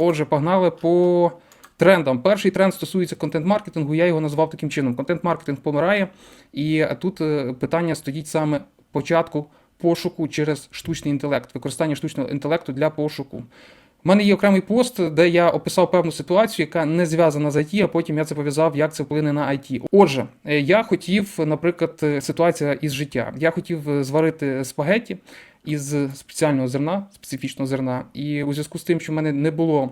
Отже, погнали по трендам. Перший тренд стосується контент-маркетингу. Я його назвав таким чином: контент-маркетинг помирає. І тут е, питання стоїть саме початку пошуку через штучний інтелект, використання штучного інтелекту для пошуку. У мене є окремий пост, де я описав певну ситуацію, яка не зв'язана з IT, а потім я це пов'язав, як це вплине на IT. Отже, е, я хотів, наприклад, ситуація із життя. Я хотів е, зварити спагетті із спеціального зерна, специфічного зерна. І у зв'язку з тим, що в мене не було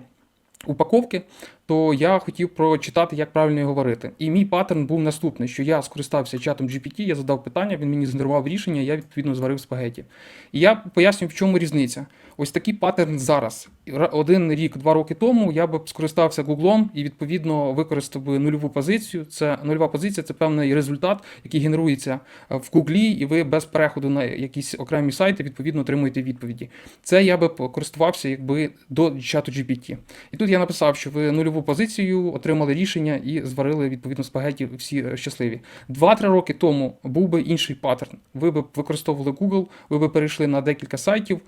упаковки, то я хотів прочитати, як правильно його варити. І мій паттерн був наступний: що я скористався чатом GPT, я задав питання, він мені згенерував рішення, я відповідно зварив спагеті. І я пояснюю, в чому різниця. Ось такий паттерн зараз. Один рік, два роки тому я б скористався Гуглом і відповідно використав би нульову позицію. Це нульова позиція це певний результат, який генерується е, в Гуглі, і ви без переходу на якісь окремі сайти відповідно отримуєте відповіді. Це я би користувався якби до чату GPT. І тут я написав, що ви нульову позицію отримали рішення і зварили відповідно спагеті всі е, щасливі. Два-три роки тому був би інший паттерн. Ви б використовували Google, ви б перейшли на декілька сайтів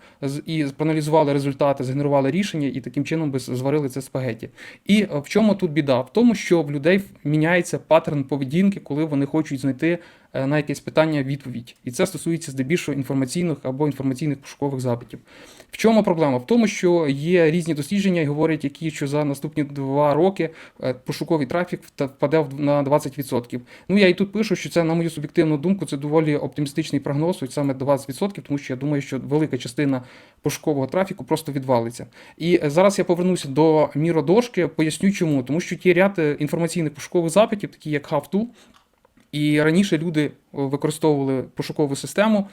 і проаналізували результати, згенерували рішення і таким чином би зварили це спагеті. І е, в чому тут біда? В тому, що в людей міняється паттерн поведінки, коли вони хочуть знайти на якесь питання відповідь. І це стосується здебільшого інформаційних або інформаційних пошукових запитів. В чому проблема? В тому, що є різні дослідження і говорять, які що за наступні два роки е, пошуковий трафік впаде на 20%. Ну я і тут пишу, що це, на мою суб'єктивну думку, це доволі оптимістичний прогноз, ось саме 20%, тому що я думаю, що велика частина пошукового трафіку просто відвалиться. І е, зараз я повернуся до міродошки, поясню чому. Тому що ті ряд е, інформаційних пошукових запитів, такі як How-To, і раніше люди е, використовували пошукову систему.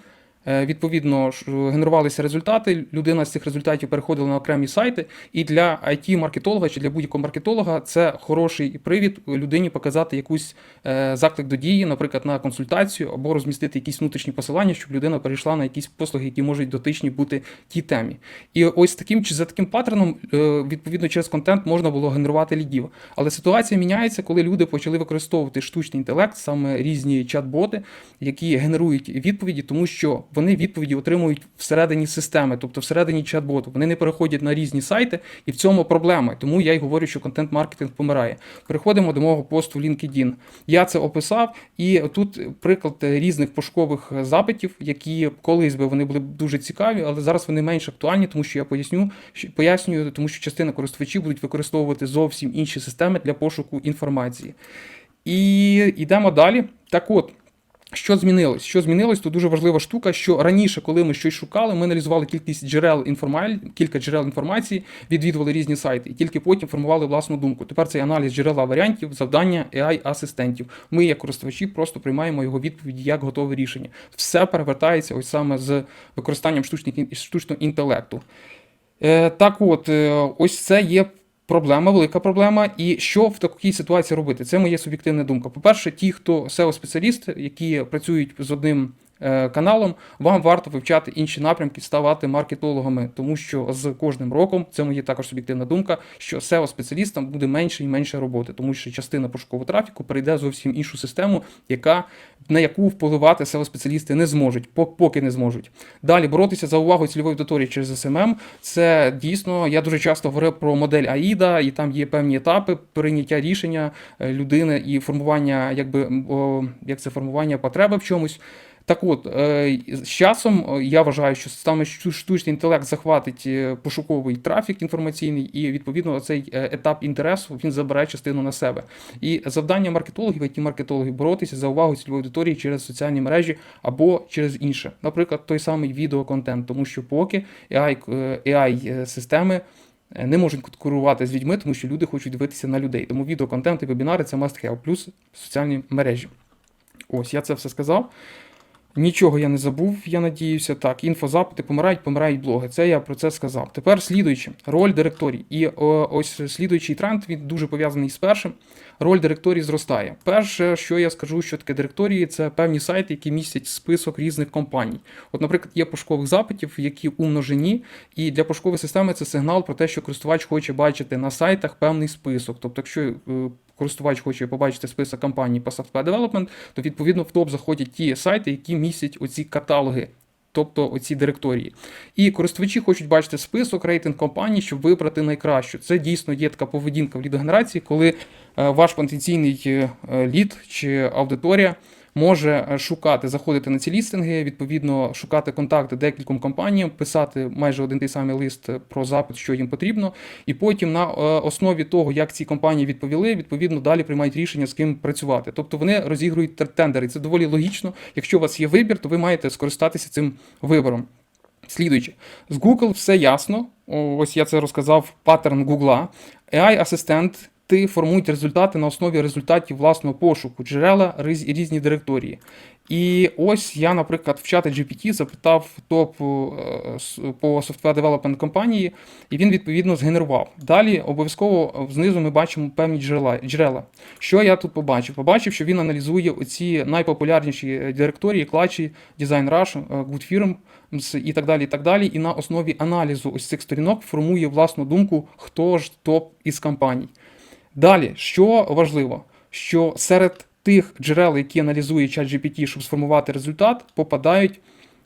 Е, Відповідно, генерувалися результати. Людина з цих результатів переходила на окремі сайти. І для IT-маркетолога чи для будь-якого маркетолога це хороший привід людині показати якусь е, заклик до дії, наприклад, на консультацію або розмістити якісь внутрішні посилання, щоб людина перейшла на якісь послуги, які можуть дотичні бути тій темі. І ось таким чи за таким паттерном, е, відповідно, через контент можна було генерувати лідів. Але ситуація міняється, коли люди почали використовувати штучний інтелект, саме різні чат-боти, які генерують відповіді, тому що вони відповіді отримують всередині системи, тобто всередині чат-боту. Вони не переходять на різні сайти, і в цьому проблема. Тому я й говорю, що контент-маркетинг помирає. Переходимо до мого посту в LinkedIn. Я це описав, і тут приклад різних пошукових запитів, які колись би вони були дуже цікаві, але зараз вони менш актуальні, тому що я поясню, пояснюю, тому що частина користувачів будуть використовувати зовсім інші системи для пошуку інформації. І йдемо далі. Так от. Що змінилось? Що змінилось? Тут дуже важлива штука, що раніше, коли ми щось шукали, ми аналізували кількість джерел інформації, кілька джерел інформації, відвідували різні сайти, і тільки потім формували власну думку. Тепер цей аналіз джерела варіантів, завдання AI-асистентів. Ми, як користувачі, просто приймаємо його відповіді як готове рішення. Все перевертається ось саме з використанням штучних штучного інтелекту. Е, так от, е, ось це є проблема, велика проблема. І що в такій ситуації робити? Це моя суб'єктивна думка. По-перше, ті, хто SEO-спеціалісти, які працюють з одним каналом, вам варто вивчати інші напрямки, ставати маркетологами, тому що з кожним роком, це моя також суб'єктивна думка, що SEO-спеціалістам буде менше і менше роботи, тому що частина пошукового трафіку перейде зовсім іншу систему, яка на яку впливати SEO-спеціалісти не зможуть, по- поки не зможуть. Далі боротися за увагу цільової аудиторії через SMM. Це дійсно, я дуже часто говорив про модель AIDA, і там є певні етапи прийняття рішення е, людини і формування, якби о, як це формування потреби в чомусь. Так от, е, з часом е, я вважаю, що саме штучний інтелект захватить е, пошуковий трафік інформаційний, і відповідно цей етап інтересу він забере частину на себе. І завдання маркетологів, it маркетологів боротися за увагу цільової аудиторії через соціальні мережі або через інше, наприклад, той самий відеоконтент, тому що поки AI, системи. Не можуть конкурувати з людьми, тому що люди хочуть дивитися на людей. Тому відеоконтент і вебінари це must have, плюс соціальні мережі. Ось, я це все сказав. Нічого я не забув, я надіюся. Так, інфозапити помирають, помирають блоги. Це я про це сказав. Тепер слідуючи, роль директорій. І о, ось слідуючий тренд, він дуже пов'язаний з першим. Роль директорії зростає. Перше, що я скажу, що таке директорії, це певні сайти, які містять список різних компаній. От, наприклад, є пошукових запитів, які у множині, і для пошукової системи це сигнал про те, що користувач хоче бачити на сайтах певний список. Тобто, якщо е, користувач хоче побачити список компаній по software development, то відповідно в топ заходять ті сайти, які містять оці каталоги тобто оці директорії. І користувачі хочуть бачити список рейтинг компаній, щоб вибрати найкращу. Це дійсно є така поведінка в лідогенерації, коли е, ваш потенційний е, лід чи аудиторія може е, шукати, заходити на ці лістинги, відповідно шукати контакти декільком компаніям, писати майже один той самий лист про запит, що їм потрібно, і потім на е, основі того, як ці компанії відповіли, відповідно далі приймають рішення з ким працювати. Тобто вони розігрують тендери. Це доволі логічно. Якщо у вас є вибір, то ви маєте скористатися цим вибором. Слідуючи, з Google все ясно. Ось я це розказав паттерн Google. AI-асистент ти формують результати на основі результатів власного пошуку, джерела різні директорії. І ось я, наприклад, в чати GPT запитав топ е, по software development компанії, і він відповідно згенерував. Далі обов'язково знизу ми бачимо певні джерела. джерела. Що я тут побачив? Побачив, що він аналізує оці найпопулярніші директорії, клачі, DesignRush, е, GoodFirm і так далі. І так далі. І на основі аналізу ось цих сторінок формує власну думку, хто ж топ із компаній. Далі, що важливо, що серед тих джерел, які аналізує ChatGPT, щоб сформувати результат, попадають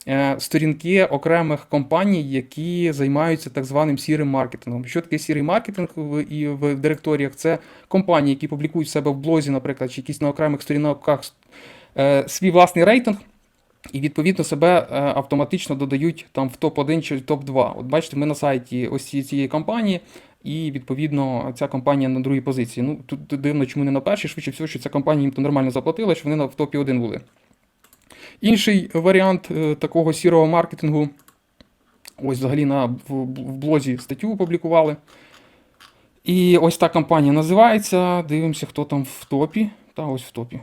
е, сторінки окремих компаній, які займаються так званим сірим маркетингом. Що таке сірий маркетинг в, і в директоріях? Це компанії, які публікують себе в блозі, наприклад, чи якісь на окремих сторінках е, свій власний рейтинг. І відповідно себе е, автоматично додають там в топ-1 чи топ-2. От бачите, ми на сайті ось цієї компанії, і відповідно ця компанія на другій позиції. Ну тут дивно, чому не на першій, швидше всього, що ця компанія їм то нормально заплатила, що вони в топі 1 були. Інший варіант е, такого сірого маркетингу. Ось взагалі на в, в блозі статтю опублікували. І ось та компанія називається. Дивимося, хто там в топі. Та ось в топі.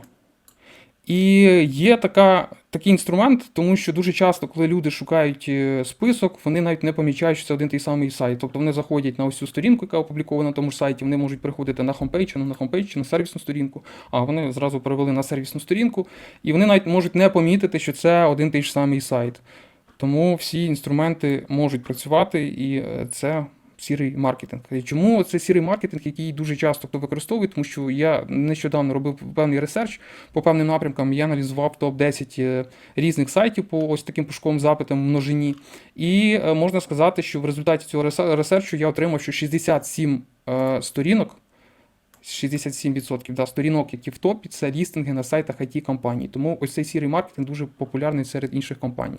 І є така, такий інструмент, тому що дуже часто, коли люди шукають е, список, вони навіть не помічають, що це один той самий сайт. Тобто вони заходять на ось цю сторінку, яка опублікована на тому ж сайті, вони можуть приходити на хомпейдж, на хомпейдж, чи на сервісну сторінку, а вони зразу перевели на сервісну сторінку, і вони навіть можуть не помітити, що це один той ж самий сайт. Тому всі інструменти можуть працювати, і е, це сірий маркетинг. Чому це сірий маркетинг, який дуже часто хто використовує, тому що я нещодавно робив певний ресерч по певним напрямкам. Я аналізував топ-10 е, різних сайтів по ось таким пушковим запитам в множині. І е, можна сказати, що в результаті цього ресерчу я отримав, що 67 е, сторінок. 67% да, сторінок, які в топі, це лістинги на сайтах it компаній. Тому ось цей сірий маркетинг дуже популярний серед інших компаній.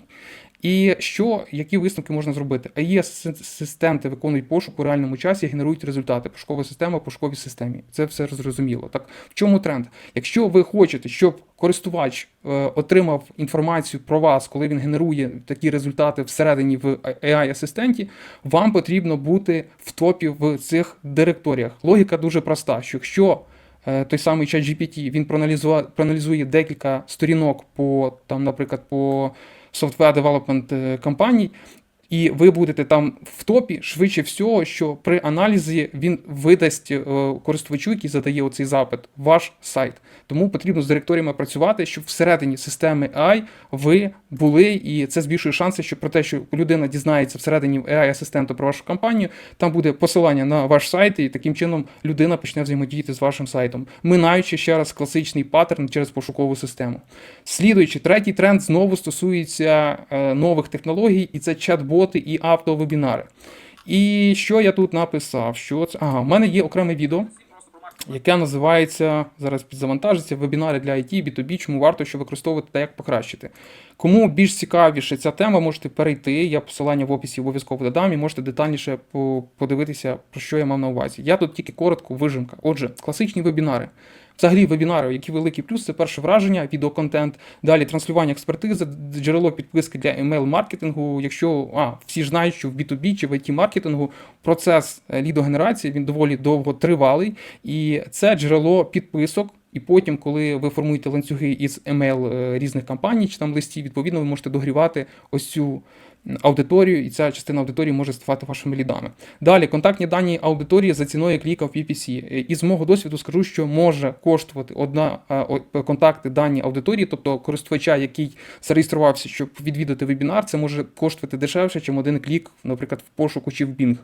І що, які висновки можна зробити? АЄС-системти виконують пошук у реальному часі, генерують результати. Пошукова система, пошуковій системі. Це все зрозуміло. Так, в чому тренд? Якщо ви хочете, щоб користувач е, отримав інформацію про вас, коли він генерує такі результати всередині в AI-асистенті, вам потрібно бути в топі в цих директоріях. Логіка дуже проста: що якщо е, той самий ChatGPT, він проаналізує, проаналізує декілька сторінок по там, наприклад, по software development е, компаній, і ви будете там в топі, швидше всього, що при аналізі він видасть е, користувачу, який задає оцей запит, ваш сайт. Тому потрібно з директоріями працювати, щоб всередині системи AI ви були, і це збільшує шанси, що про те, що людина дізнається всередині AI-асистенту про вашу компанію, там буде посилання на ваш сайт, і таким чином людина почне взаємодіяти з вашим сайтом, минаючи ще раз класичний паттерн через пошукову систему. Слідуючи, третій тренд знову стосується е, нових технологій, і це чат-боти і автовебінари. І що я тут написав? Що це? Ага, в мене є окреме відео, яке називається зараз підзавантажиться вебінари для IT, B2B, чому варто що використовувати та як покращити. Кому більш цікавіше ця тема, можете перейти. Я посилання в описі обов'язково додам і можете детальніше подивитися, про що я мав на увазі. Я тут тільки коротко вижимка. Отже, класичні вебінари. Взагалі, вебінари, які великий плюс, це перше враження, відеоконтент, далі транслювання експертизи, джерело підписки для емейл-маркетингу. Якщо а, всі ж знають, що в B2B чи в IT-маркетингу процес е, лідогенерації він доволі довго тривалий, і це джерело підписок. І потім, коли ви формуєте ланцюги із емейл е, різних компаній чи там листів, відповідно, ви можете догрівати ось цю аудиторію, і ця частина аудиторії може ставати вашими лідами. Далі, контактні дані аудиторії за ціною кліка в PPC. І з мого досвіду скажу, що може коштувати одна контакти дані аудиторії, тобто користувача, який зареєструвався, щоб відвідати вебінар, це може коштувати дешевше, ніж один клік, наприклад, в пошуку чи в Bing.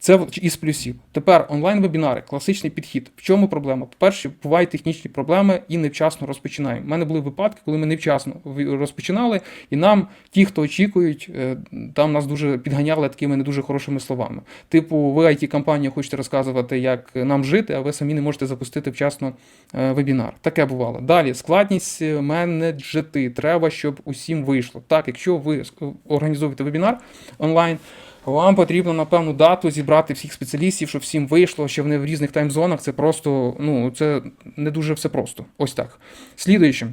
Це із плюсів. Тепер онлайн-вебінари, класичний підхід. В чому проблема? По-перше, бувають технічні проблеми і невчасно розпочинаємо. У мене були випадки, коли ми невчасно розпочинали, і нам ті, хто очікують, е, там нас дуже підганяли такими не дуже хорошими словами. Типу, ви it компанія хочете розказувати, як нам жити, а ви самі не можете запустити вчасно е, вебінар. Таке бувало. Далі складність е, менеджити. Треба, щоб усім вийшло. Так, якщо ви організовуєте вебінар онлайн. Вам потрібно на певну дату зібрати всіх спеціалістів, щоб всім вийшло, що вони в різних таймзонах. Це просто, ну, це не дуже все просто. Ось так. Слідуюче.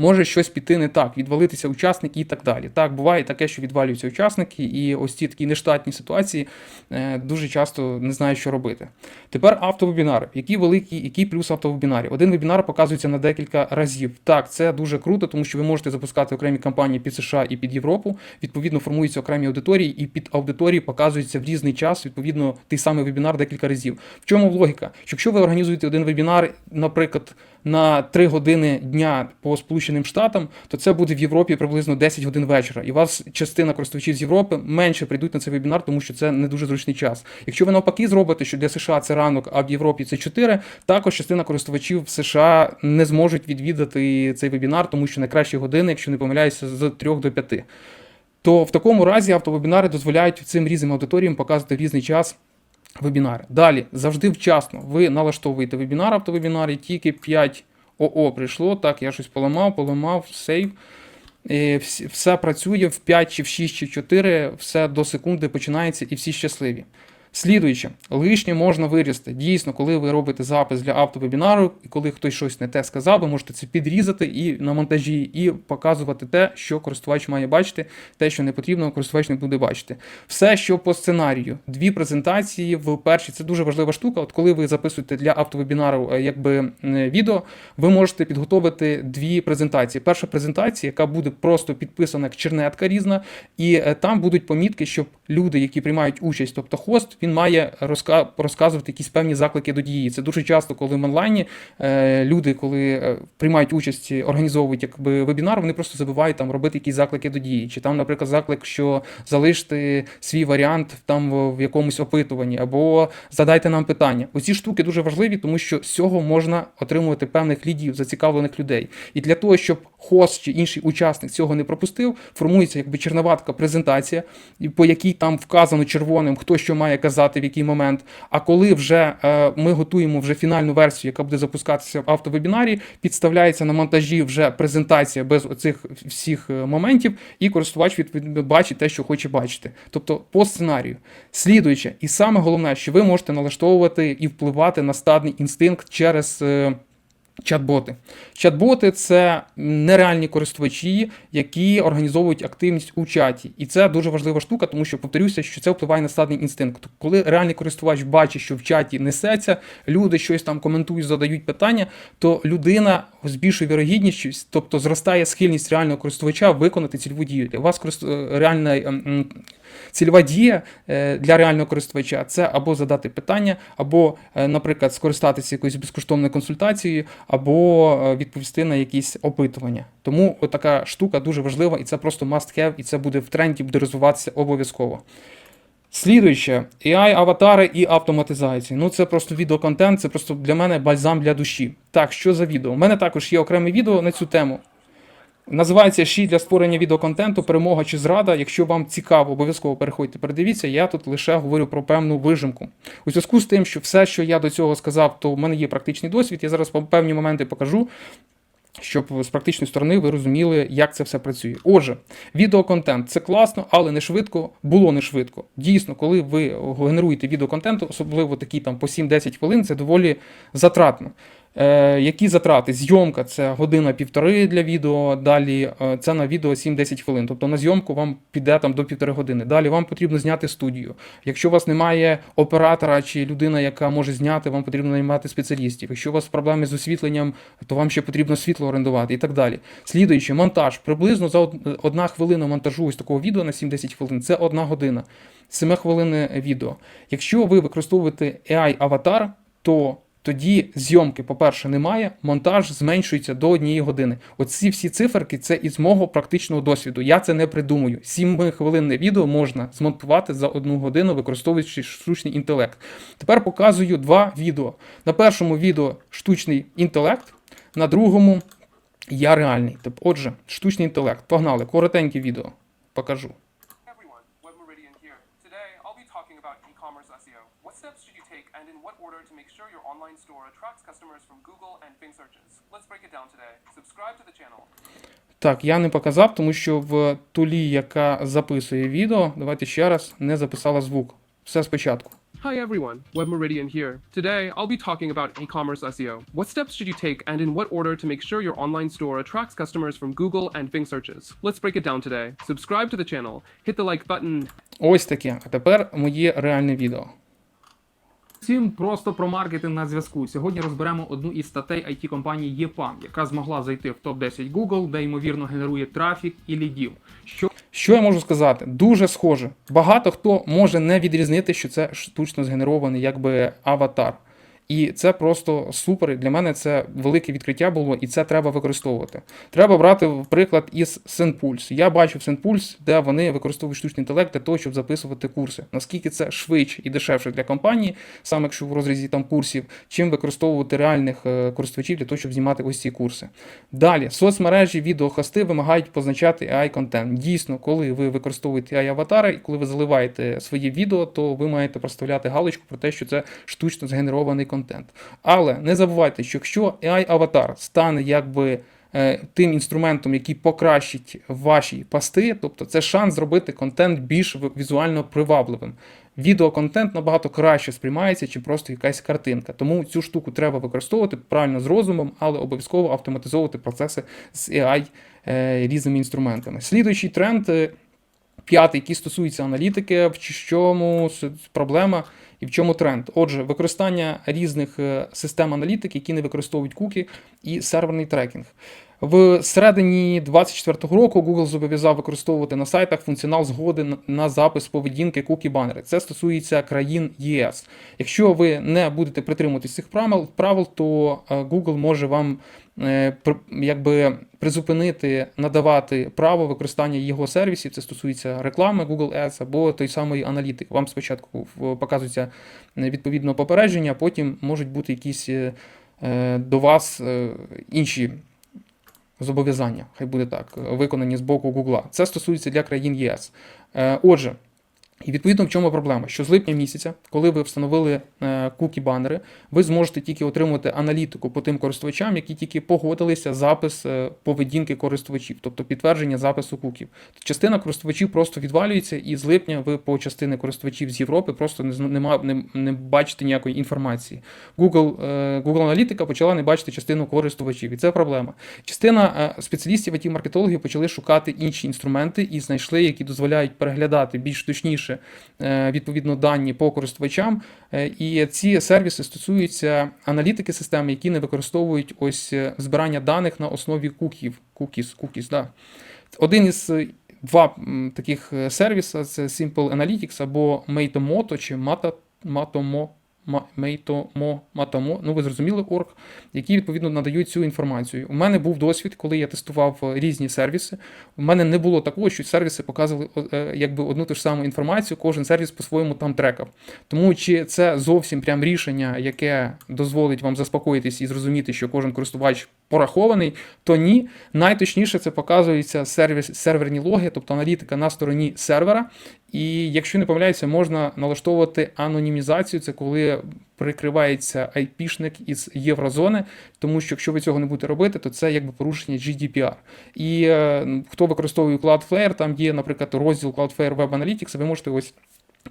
Може щось піти не так, відвалитися учасники і так далі. Так, буває таке, що відвалюються учасники, і ось ці такі нештатні ситуації е, дуже часто не знають, що робити. Тепер автовебінари. Які великі, який плюс автовебінарів? Один вебінар показується на декілька разів. Так, це дуже круто, тому що ви можете запускати окремі кампанії під США і під Європу. Відповідно, формуються окремі аудиторії, і під аудиторії показується в різний час, відповідно, той самий вебінар декілька разів. В чому логіка? Що якщо ви організуєте один вебінар, наприклад, на 3 години дня по Сполученим Штатам, то це буде в Європі приблизно 10 годин вечора. І вас частина користувачів з Європи менше прийдуть на цей вебінар, тому що це не дуже зручний час. Якщо ви навпаки зробите, що для США це ранок, а в Європі це 4, також частина користувачів в США не зможуть відвідати цей вебінар, тому що найкращі години, якщо не помиляюся, з 3 до 5. То в такому разі автовебінари дозволяють цим різним аудиторіям показувати в різний час вебінари. Далі, завжди вчасно. Ви налаштовуєте вебінар автовебінари, тільки 5 ОО прийшло. Так, я щось поламав, поламав, сейв. Е, Все працює в 5 чи в 6 чи в 4, все до секунди починається і всі щасливі. Слідуюче, лишнє можна вирізати. Дійсно, коли ви робите запис для автовебінару, і коли хтось щось не те сказав, ви можете це підрізати і на монтажі, і показувати те, що користувач має бачити, те, що не потрібно, користувач не буде бачити. Все, що по сценарію, дві презентації в першій, це дуже важлива штука. От коли ви записуєте для автовебінару е, якби відео, ви можете підготовити дві презентації. Перша презентація, яка буде просто підписана як чернетка різна, і е, там будуть помітки, щоб люди, які приймають участь, тобто хост, він має розказувати якісь певні заклики до дії. Це дуже часто, коли в онлайні е, люди, коли е, приймають участь, організовують якби вебінар, вони просто забувають там робити якісь заклики до дії. Чи там, наприклад, заклик, що залиште свій варіант там в якомусь опитуванні, або задайте нам питання. Оці штуки дуже важливі, тому що з цього можна отримувати певних лідів, зацікавлених людей. І для того, щоб хост чи інший учасник цього не пропустив, формується якби черноватка презентація, по якій там вказано червоним, хто що має казати в який момент. А коли вже е, ми готуємо вже фінальну версію, яка буде запускатися в автовебінарі, підставляється на монтажі вже презентація без оцих всіх е, моментів, і користувач бачить те, що хоче бачити. Тобто по сценарію. Слідуюче, і саме головне, що ви можете налаштовувати і впливати на стадний інстинкт через. Чат-боти. Чат-боти це нереальні користувачі, які організовують активність у чаті. І це дуже важлива штука, тому що повторюся, що це впливає на стадний інстинкт. Коли реальний користувач бачить, що в чаті несеться, люди щось там коментують, задають питання, то людина з більшою вірогідністю, тобто зростає схильність реального користувача виконати цільову дію. Для вас е, реальна ем, Цільова дія е, для реального користувача це або задати питання, або, е, наприклад, скористатися якоюсь безкоштовною консультацією, або е, відповісти на якісь опитування. Тому така штука дуже важлива, і це просто must have, і це буде в тренді, буде розвиватися обов'язково. Слідуюче, AI, аватари і автоматизація. Ну це просто відеоконтент, це просто для мене бальзам для душі. Так, що за відео? У мене також є окреме відео на цю тему. Називається «Ші для створення відеоконтенту, перемога чи зрада. Якщо вам цікаво, обов'язково переходьте, передивіться. Я тут лише говорю про певну вижимку. У зв'язку з тим, що все, що я до цього сказав, то в мене є практичний досвід. Я зараз певні моменти покажу. Щоб з практичної сторони ви розуміли, як це все працює. Отже, відеоконтент це класно, але не швидко, було не швидко. Дійсно, коли ви генеруєте відеоконтент, особливо такі там по 7-10 хвилин, це доволі затратно. Е, які затрати? Зйомка це година-півтори для відео, далі е, це на відео 7-10 хвилин. Тобто на зйомку вам піде там до півтори години. Далі вам потрібно зняти студію. Якщо у вас немає оператора чи людина, яка може зняти, вам потрібно наймати спеціалістів. Якщо у вас проблеми з освітленням, то вам ще потрібно світло орендувати і так далі. Слідуючи, монтаж. Приблизно за одна хвилина монтажу ось такого відео на 7-10 хвилин це одна година. 7 хвилин відео. Якщо ви використовуєте AI-аватар, то тоді зйомки, по-перше, немає, монтаж зменшується до однієї години. Оці всі циферки це із мого практичного досвіду. Я це не придумую. 7 хвилинне відео можна змонтувати за одну годину, використовуючи штучний інтелект. Тепер показую два відео. На першому відео штучний інтелект, на другому я реальний. Отже, штучний інтелект. Погнали, коротеньке відео. Покажу. order to make sure your online store attracts customers from Google and Bing searches? Let's break it down today. Subscribe to the channel. Так, я не показав, тому що в тулі, яка записує відео, давайте ще раз, не записала звук. Все спочатку. Hi everyone, Web Meridian here. Today, I'll be talking about e-commerce SEO. What steps should you take and in what order to make sure your online store attracts customers from Google and Bing searches? Let's break it down today. Subscribe to the channel, hit the like button, Ось таке. А тепер моє реальне відео. Всім просто про маркетинг на зв'язку. Сьогодні розберемо одну із статей it компанії EPAM, яка змогла зайти в топ-10 Google, де ймовірно генерує трафік і лідів. Що що я можу сказати? Дуже схоже. Багато хто може не відрізнити, що це штучно згенерований якби аватар. І це просто супер. Для мене це велике відкриття було, і це треба використовувати. Треба брати приклад із SendPulse. Я бачив SendPulse, де вони використовують штучний інтелект для того, щоб записувати курси. Наскільки це швидше і дешевше для компанії, саме якщо в розрізі там курсів, чим використовувати реальних е, користувачів для того, щоб знімати ось ці курси. Далі, соцмережі, відеохости вимагають позначати AI-контент. Дійсно, коли ви використовуєте AI-аватари, і коли ви заливаєте своє відео, то ви маєте проставляти галочку про те, що це штучно згенерований контент. Але не забувайте, що якщо AI-аватар стане якби е, тим інструментом, який покращить ваші пости, тобто це шанс зробити контент більш візуально привабливим. Відеоконтент набагато краще сприймається, чи просто якась картинка. Тому цю штуку треба використовувати правильно з розумом, але обов'язково автоматизовувати процеси з AI е, різними інструментами. Слідуючий тренд. П'ятий, який стосується аналітики, в чому проблема і в чому тренд. Отже, використання різних е, систем аналітики, які не використовують куки, і серверний трекінг. В середині 2024 року Google зобов'язав використовувати на сайтах функціонал згоди на- запис поведінки кукі банери. Це стосується країн ЄС. Якщо ви не будете притримуватись цих правил, правил то е, Google може вам якби призупинити надавати право використання його сервісів. Це стосується реклами Google Ads або той самої аналітики. Вам спочатку показується е, відповідно попередження, потім можуть бути якісь е, е, до вас е, інші. Зобов'язання, хай буде так, виконані з боку Google. Це стосується для країн ЄС. Е, Отже, і відповідно в чому проблема? Що з липня місяця, коли ви встановили е, кукі банери, ви зможете тільки отримувати аналітику по тим користувачам, які тільки погодилися запис е, поведінки користувачів, тобто підтвердження запису куків. Частина користувачів просто відвалюється, і з липня ви по частини користувачів з Європи просто не, не, не бачите ніякої інформації. Google, е, Google аналітика почала не бачити частину користувачів, і це проблема. Частина спеціалістів it маркетологів почали шукати інші інструменти і знайшли, які дозволяють переглядати більш точніше е, відповідно дані по користувачам. Е, І ці сервіси стосуються аналітики системи, які не використовують ось е, збирання даних на основі куків. Cookies, cookies, да. Один із два таких сервіса це Simple Analytics або Matomoto чи Matomo. Мейтомо, Матамо, ну ви зрозуміли орг, які відповідно надають цю інформацію. У мене був досвід, коли я тестував е, різні сервіси. У мене не було такого, що сервіси показували е, якби одну ту ж саму інформацію, кожен сервіс по-своєму там трекав. Тому чи це зовсім прям рішення, яке дозволить вам заспокоїтись і зрозуміти, що кожен користувач порахований, то ні. Найточніше це показується сервіс, серверні логи, тобто аналітика на стороні сервера. І якщо не помиляюся, можна налаштовувати анонімізацію. Це коли прикривається IP-шник із єврозони, тому що якщо ви цього не будете робити, то це якби порушення GDPR. І е, хто використовує Cloudflare, там є, наприклад, розділ Cloudflare Web Analytics, ви можете ось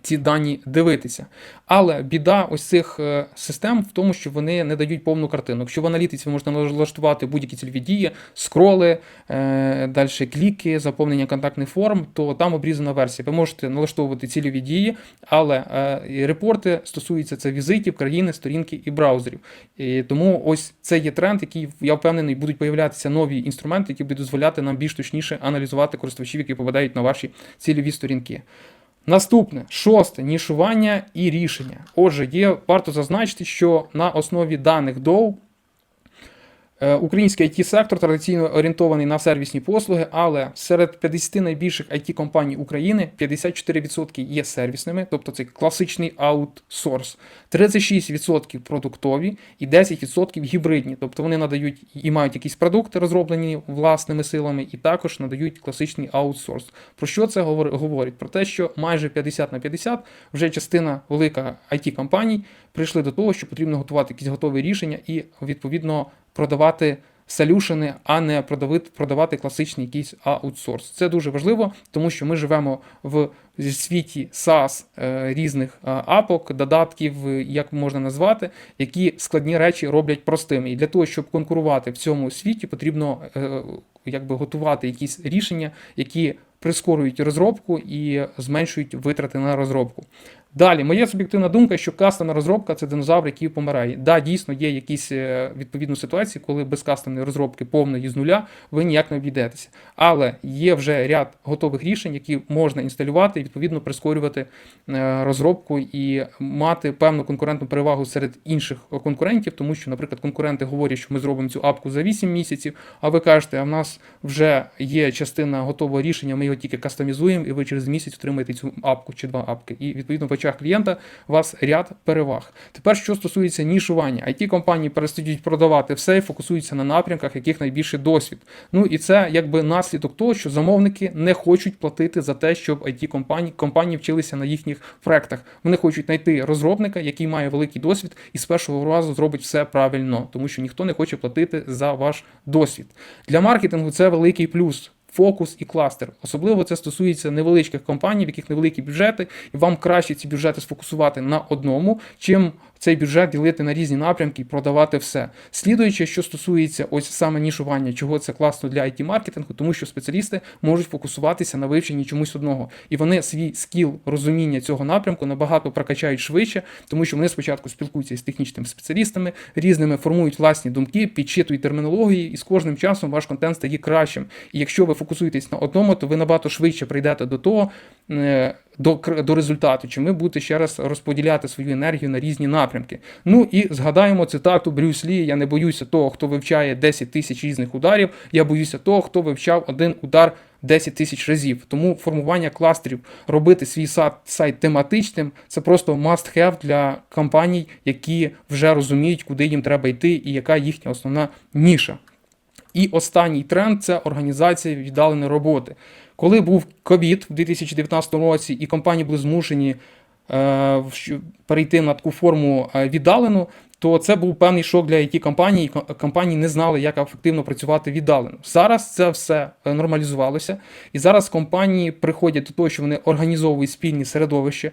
ці дані дивитися. Але біда ось цих е, систем в тому, що вони не дають повну картину. Якщо в аналітиці можете налаштувати будь-які цільові дії, скроли, е, далі кліки, заповнення контактних форм, то там обрізана версія. Ви можете налаштовувати цільові дії, але е, репорти стосуються це візитів, країни, сторінки і браузерів. І тому ось це є тренд, який я впевнений, будуть появлятися нові інструменти, які будуть дозволяти нам більш точніше аналізувати користувачів, які попадають на ваші цільові сторінки. Наступне, шосте нішування і рішення. Отже, є варто зазначити, що на основі даних DOW Український it сектор традиційно орієнтований на сервісні послуги, але серед 50 найбільших it компаній України 54% є сервісними, тобто це класичний аутсорс, 36% продуктові і 10% гібридні, тобто вони надають і мають якісь продукти, розроблені власними силами, і також надають класичний аутсорс. Про що це говор- говорить? Про те, що майже 50 на 50 вже частина велика it компаній прийшли до того, що потрібно готувати якісь готові рішення і відповідно продавати солюшени, а не продавати класичний якийсь аутсорс. Це дуже важливо, тому що ми живемо в світі SaaS е, різних е, апок, додатків, е, як можна назвати, які складні речі роблять простими. І для того, щоб конкурувати в цьому світі, потрібно якби готувати якісь рішення, які прискорюють розробку і зменшують витрати на розробку. Далі, моя суб'єктивна думка, що кастомна розробка це динозавр, який помирає. Да, дійсно є якісь е, відповідні ситуації, коли без кастомної розробки повної з нуля ви ніяк не обійдетеся. Але є вже ряд готових рішень, які можна інсталювати і відповідно прискорювати е, розробку і мати певну конкурентну перевагу серед інших конкурентів, тому що, наприклад, конкуренти говорять, що ми зробимо цю апку за 8 місяців, а ви кажете, а в нас вже є частина готового рішення, ми його тільки кастомізуємо, і ви через місяць отримаєте цю апку чи два апки. І відповідно в очах клієнта у вас ряд переваг. Тепер, що стосується нішування, it компанії перестають продавати все і фокусуються на напрямках, яких найбільший досвід. Ну і це якби наслідок того, що замовники не хочуть платити за те, щоб it компанії компанії вчилися на їхніх проектах. Вони хочуть знайти розробника, який має великий досвід, і з першого разу зробить все правильно, тому що ніхто не хоче платити за ваш досвід. Для маркетингу це великий плюс. Фокус і кластер. Особливо це стосується невеличких компаній, в яких невеликі бюджети, і вам краще ці бюджети сфокусувати на одному, чим цей бюджет ділити на різні напрямки і продавати все. Слідуючи, що стосується ось саме нішування, чого це класно для it маркетингу, тому що спеціалісти можуть фокусуватися на вивченні чомусь одного, і вони свій скіл розуміння цього напрямку набагато прокачають швидше, тому що вони спочатку спілкуються з технічними спеціалістами, різними формують власні думки, підчитують термінології, і з кожним часом ваш контент стає кращим. І якщо ви фокусуєтесь на одному, то ви набагато швидше прийдете до того. Е, До, до результату, чи ми будете ще раз розподіляти свою енергію на різні напрямки. Ну і згадаємо цитату Брюс Лі: Я не боюся того, хто вивчає 10 тисяч різних ударів, я боюся того, хто вивчав один удар 10 тисяч разів. Тому формування кластерів, робити свій сайт, сайт тематичним це просто must have для компаній, які вже розуміють, куди їм треба йти і яка їхня основна ніша. І останній тренд це організація віддаленої роботи. Коли був ковід в 2019 році, і компанії були змушені е, перейти на таку форму е, віддалену, то це був певний шок для it компаній. Компанії не знали, як ефективно працювати віддалено. Зараз це все е, нормалізувалося, і зараз компанії приходять до того, що вони організовують спільні середовища.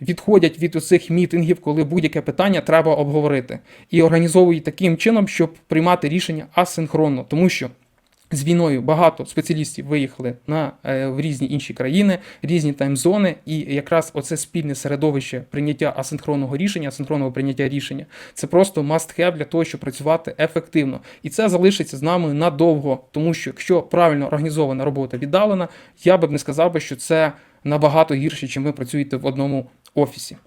Відходять від оцих мітингів, коли будь-яке питання треба обговорити, і організовують таким чином, щоб приймати рішення асинхронно, тому що з війною багато спеціалістів виїхали на е, в різні інші країни, різні таймзони, і якраз оце спільне середовище прийняття асинхронного рішення, асинхронного прийняття рішення, це просто must have для того, щоб працювати ефективно. І це залишиться з нами надовго, тому що якщо правильно організована робота віддалена, я би не сказав би, що це набагато гірше, чим ви працюєте в одному офісі.